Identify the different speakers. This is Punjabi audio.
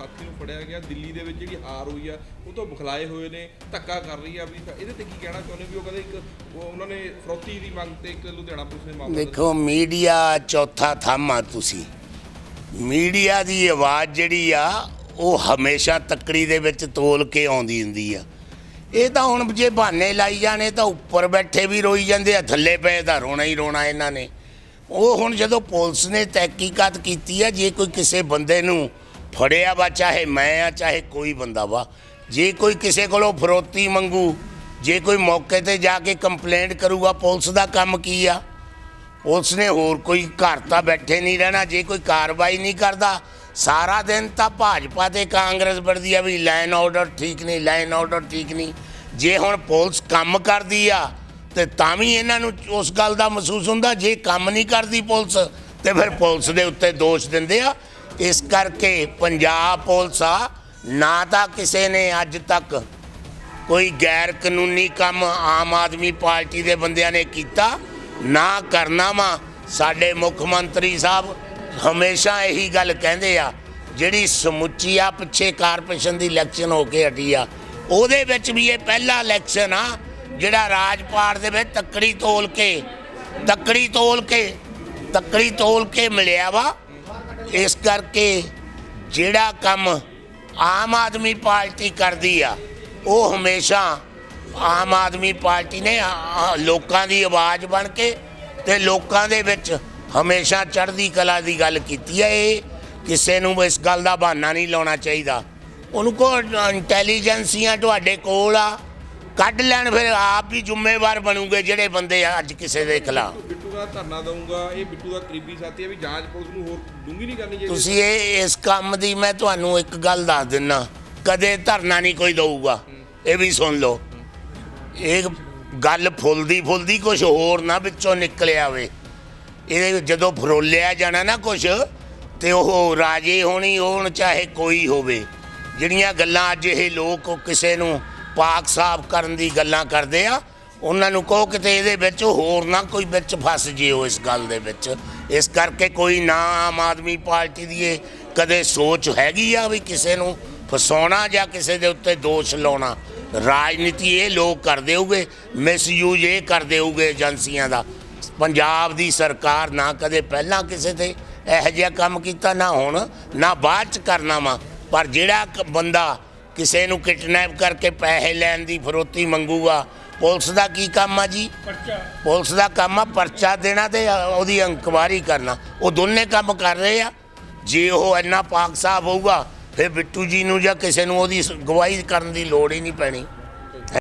Speaker 1: ਸਾਥੀ ਨੂੰ ਫੜਿਆ ਗਿਆ ਦਿੱਲੀ ਦੇ ਵਿੱਚ ਜਿਹੜੀ ਹਾਰ ਹੋਈ ਆ ਉਹ ਤੋਂ ਬਖਲਾਏ ਹੋਏ ਨੇ ਧੱਕਾ ਕਰ ਰਹੀ ਆ ਵੀ ਇਹਦੇ ਤੇ ਕੀ ਕਹਿਣਾ ਚਾਹੁੰਦੇ ਵੀ ਉਹ ਕਹਿੰਦੇ ਇੱਕ ਉਹ ਉਹਨਾਂ ਨੇ ਫਰੋਤੀ ਦੀ ਮੰਗ ਤੇ ਇੱਕ ਲੁਧਿਆਣਾ ਪੁਲਿਸ ਨੇ ਮਾਮਲਾ
Speaker 2: ਦੇਖੋ ਮੀਡੀਆ ਚੌਥਾ ਥੰਮ ਤੁਸੀਂ। ਮੀਡੀਆ ਦੀ ਆਵਾਜ਼ ਜਿਹੜੀ ਆ ਉਹ ਹਮੇਸ਼ਾ ਤੱਕੜੀ ਦੇ ਵਿੱਚ ਤੋਲ ਕੇ ਆਉਂਦੀ ਹੁੰਦੀ ਆ। ਇਹ ਤਾਂ ਹੁਣ ਜੇ ਬਹਾਨੇ ਲਾਈ ਜਾਣੇ ਤਾਂ ਉੱਪਰ ਬੈਠੇ ਵੀ ਰੋਈ ਜਾਂਦੇ ਆ ਥੱਲੇ ਪਏ ਤਾਂ ਰੋਣਾ ਹੀ ਰੋਣਾ ਇਹਨਾਂ ਨੇ। ਉਹ ਹੁਣ ਜਦੋਂ ਪੁਲਿਸ ਨੇ ਤਹਿਕੀਕਾਤ ਕੀਤੀ ਆ ਜੇ ਕੋਈ ਕਿਸੇ ਬੰਦੇ ਨੂੰ ਫੜਿਆ ਵਾ, ਚਾਹੇ ਮੈਂ ਆ, ਚਾਹੇ ਕੋਈ ਬੰਦਾ ਵਾ। ਜੇ ਕੋਈ ਕਿਸੇ ਕੋਲੋਂ ਫਰੋਤੀ ਮੰਗੂ, ਜੇ ਕੋਈ ਮੌਕੇ ਤੇ ਜਾ ਕੇ ਕੰਪਲੇਂਟ ਕਰੂਗਾ, ਪੁਲਿਸ ਦਾ ਕੰਮ ਕੀ ਆ? ਪੁਲਿਸ ਨੇ ਹੋਰ ਕੋਈ ਘਰ ਤਾਂ ਬੈਠੇ ਨਹੀਂ ਰਹਿਣਾ, ਜੇ ਕੋਈ ਕਾਰਵਾਈ ਨਹੀਂ ਕਰਦਾ, ਸਾਰਾ ਦਿਨ ਤਾਂ ਭਾਜਪਾ ਤੇ ਕਾਂਗਰਸ ਵਰਦੀ ਆ ਵੀ ਲਾਈਨ ਆਰਡਰ ਠੀਕ ਨਹੀਂ ਲਾਈਨ ਆਰਡਰ ਠੀਕ ਨਹੀਂ। ਜੇ ਹੁਣ ਪੁਲਿਸ ਕੰਮ ਕਰਦੀ ਆ, ਤੇ ਤਾਂ ਵੀ ਇਹਨਾਂ ਨੂੰ ਉਸ ਗੱਲ ਦਾ ਮਹਿਸੂਸ ਹੁੰਦਾ, ਜੇ ਕੰਮ ਨਹੀਂ ਕਰਦੀ ਪੁਲਿਸ, ਤੇ ਫਿਰ ਪੁਲਿਸ ਦੇ ਉੱਤੇ ਦੋਸ਼ ਦਿੰਦੇ ਆ ਇਸ ਕਰਕੇ ਪੰਜਾਬ ਪੁਲਿਸ ਆ, ਨਾ ਤਾਂ ਕਿਸੇ ਨੇ ਅੱਜ ਤੱਕ ਕੋਈ ਗੈਰ ਕਾਨੂੰਨੀ ਕੰਮ ਆਮ ਆਦਮੀ ਪਾਰਟੀ ਦੇ ਬੰਦਿਆਂ ਨੇ ਕੀਤਾ, ਨਾ ਕਰਨਾ ਵਾ। ਸਾਡੇ ਮੁੱਖ ਮੰਤਰੀ ਸਾਹਿਬ ਹਮੇਸ਼ਾ ਇਹੀ ਗੱਲ ਕਹਿੰਦੇ ਆ, ਜਿਹੜੀ ਸਮੁੱਚੀ ਆ, ਪਿੱਛੇ ਕਾਰਪੋਰੇਸ਼ਨ ਦੀ ਇਲੈਕਸ਼ਨ ਹੋ ਕੇ ਹਟੀ ਆ। ਉਹਦੇ ਵਿੱਚ ਵੀ ਇਹ ਪਹਿਲਾ ਇਲੈਕਸ਼ਨ ਆ, ਜਿਹੜਾ ਰਾਜਪਾਟ ਦੇ ਵਿੱਚ ਤੱਕੜੀ ਤੋਲ ਕੇ, ਤੱਕੜੀ ਤੋਲ ਕੇ, ਤੱਕੜੀ ਤੋਲ ਕੇ ਮਿਲਿਆ ਵਾ। ਇਸ ਕਰਕੇ ਜਿਹੜਾ ਕੰਮ ਆਮ ਆਦਮੀ ਪਾਰਟੀ ਕਰਦੀ ਆ, ਉਹ ਹਮੇਸ਼ਾ ਆਮ ਆਦਮੀ ਪਾਰਟੀ ਨੇ ਲੋਕਾਂ ਦੀ ਆਵਾਜ਼ ਬਣ ਕੇ ਤੇ ਲੋਕਾਂ ਦੇ ਵਿੱਚ ਹਮੇਸ਼ਾ ਚੜ੍ਹਦੀ ਕਲਾ ਦੀ ਗੱਲ ਕੀਤੀ ਹੈ ਇਹ। ਕਿਸੇ ਨੂੰ ਇਸ ਗੱਲ ਦਾ ਬਹਾਨਾ ਨਹੀਂ ਲਾਉਣਾ ਚਾਹੀਦਾ। ਉਹਨੂੰ ਕੋ ਇੰਟੈਲੀਜੈਂਸੀਆਂ ਤੁਹਾਡੇ ਕੋਲ ਆ, ਕੱਢ ਲੈਣ, ਫਿਰ ਆਪ ਵੀ ਜ਼ਿੰਮੇਵਾਰ ਬਣੂਗੇ ਜਿਹੜੇ ਬੰਦੇ ਆ ਅੱਜ ਕਿਸੇ ਦੇ ਖਿਲਾਫ।
Speaker 1: ਦਾ ਧਰਨਾ ਦਊਂਗਾ, ਇਹ ਬਿੱਟੂ ਦਾ ਕਰੀਬੀ ਸਾਥੀ ਆ ਵੀ ਜਾਂਚ ਪੁਲਿਸ ਨੂੰ ਹੋਰ ਡੂੰਗੀ ਨਹੀਂ ਕਰਨੀ ਚਾਹੀਦੀ।
Speaker 2: ਤੁਸੀਂ ਇਹ, ਇਸ ਕੰਮ ਦੀ ਮੈਂ ਤੁਹਾਨੂੰ ਇੱਕ ਗੱਲ ਦੱਸ ਦਿੰਨਾ, ਕਦੇ ਧਰਨਾ ਨਹੀਂ ਕੋਈ ਦਊਗਾ, ਇਹ ਵੀ ਸੁਣ ਲਓ। ਇਹ ਗੱਲ ਫੁੱਲਦੀ ਫੁੱਲਦੀ ਕੁਝ ਹੋਰ ਨਾ ਵਿੱਚੋਂ ਨਿਕਲ ਆਵੇ। ਇਹਦੇ ਜਦੋਂ ਫਰੋਲਿਆ ਜਾਣਾ ਨਾ ਕੁਝ ਤੇ ਉਹ ਰਾਜੇ ਹੋਣੀ ਹੋਣ ਚਾਹੇ ਕੋਈ ਹੋਵੇ, ਜਿਹੜੀਆਂ ਗੱਲਾਂ ਅੱਜ ਇਹ ਲੋਕ ਕਿਸੇ ਨੂੰ ਪਾਕ ਸਾਫ਼ ਕਰਨ ਦੀ ਗੱਲਾਂ ਕਰਦੇ ਆ ਉਹਨਾਂ ਨੂੰ ਕਹੋ ਕਿਤੇ ਇਹਦੇ ਵਿੱਚ ਹੋਰ ਨਾ ਕੋਈ ਵਿੱਚ ਫਸ ਜਿਓ ਇਸ ਗੱਲ ਦੇ ਵਿੱਚ। ਇਸ ਕਰਕੇ ਕੋਈ ਨਾ ਆਮ ਆਦਮੀ ਪਾਰਟੀ ਦੀ ਇਹ ਕਦੇ ਸੋਚ ਹੈਗੀ ਆ ਵੀ ਕਿਸੇ ਨੂੰ ਫਸਾਉਣਾ ਜਾਂ ਕਿਸੇ ਦੇ ਉੱਤੇ ਦੋਸ਼ ਲਾਉਣਾ। ਰਾਜਨੀਤੀ ਇਹ ਲੋਕ ਕਰ ਦੇਊਗੇ ਮਿਸਯੂਜ ਇਹ ਕਰ ਦੇਊਗੇ ਏਜੰਸੀਆਂ ਦਾ। ਪੰਜਾਬ ਦੀ ਸਰਕਾਰ ਨਾ ਕਦੇ ਪਹਿਲਾਂ ਕਿਸੇ ਤੇ ਇਹੋ ਜਿਹਾ ਕੰਮ ਕੀਤਾ, ਨਾ ਹੁਣ, ਨਾ ਬਾਅਦ ਚ ਕਰਨਾ ਵਾ। ਪਰ ਜਿਹੜਾ ਬੰਦਾ ਕਿਸੇ ਨੂੰ ਕਿਡਨੈਪ ਕਰਕੇ ਪੈਸੇ ਲੈਣ ਦੀ ਫਰੋਤੀ ਮੰਗੂਗਾ ਪੁਲਿਸ ਦਾ ਕੀ ਕੰਮ ਆ ਜੀ? ਪੁਲਿਸ ਦਾ ਕੰਮ ਆ ਪਰਚਾ ਦੇਣਾ ਤੇ ਉਹਦੀ ਇਨਕੁਆਇਰੀ ਕਰਨਾ। ਉਹ ਦੋਨੇ ਕੰਮ ਕਰ ਰਹੇ ਆ। ਜੇ ਉਹ ਇੰਨਾ ਪਾਕ ਸਾਫ਼ ਹੋਊਗਾ ਫਿਰ ਬਿੱਟੂ ਜੀ ਨੂੰ ਜਾਂ ਕਿਸੇ ਨੂੰ ਉਹਦੀ ਗਵਾਹੀ ਕਰਨ ਦੀ ਲੋੜ ਹੀ ਨਹੀਂ ਪੈਣੀ।